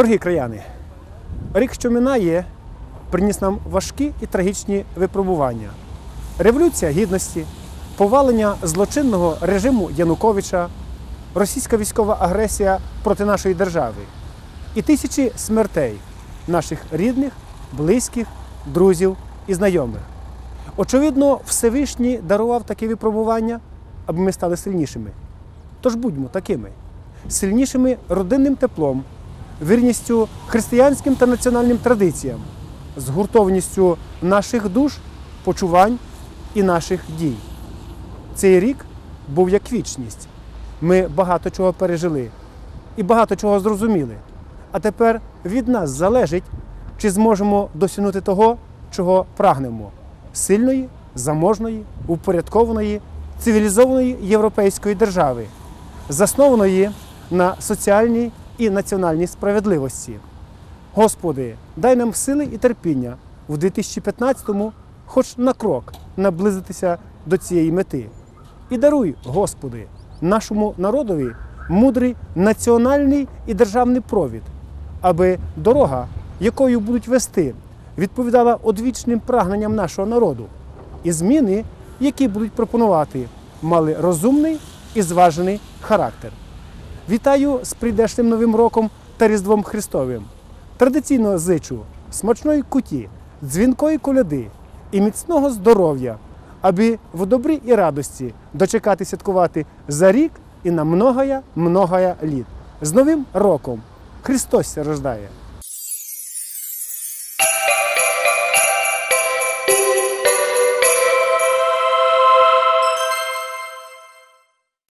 Дорогі краяни, рік, що минає, приніс нам важкі і трагічні випробування. Революція гідності, повалення злочинного режиму Януковича, російська військова агресія проти нашої держави і тисячі смертей наших рідних, близьких, друзів і знайомих. Очевидно, Всевишній дарував такі випробування, аби ми стали сильнішими. Тож будьмо такими, сильнішими родинним теплом, вірністю християнським та національним традиціям, згуртованістю наших душ, почувань і наших дій. Цей рік був як вічність. Ми багато чого пережили і багато чого зрозуміли. А тепер від нас залежить, чи зможемо досягнути того, чого прагнемо сильної, заможної, упорядкованої, цивілізованої європейської держави, заснованої на соціальній і національній справедливості. Господи, дай нам сили і терпіння в 2015-му хоч на крок наблизитися до цієї мети. І даруй, Господи, нашому народові мудрий національний і державний провід, аби дорога, якою будуть вести, відповідала одвічним прагненням нашого народу, і зміни, які будуть пропонувати, мали розумний і зважений характер. Вітаю з прийдешнім новим роком та Різдвом Христовим. Традиційно зичу смачної куті, дзвінкої коляди і міцного здоров'я, аби в добрі і радості дочекати святкувати за рік і на многоя многоя літ. З Новим роком! Христос рождає!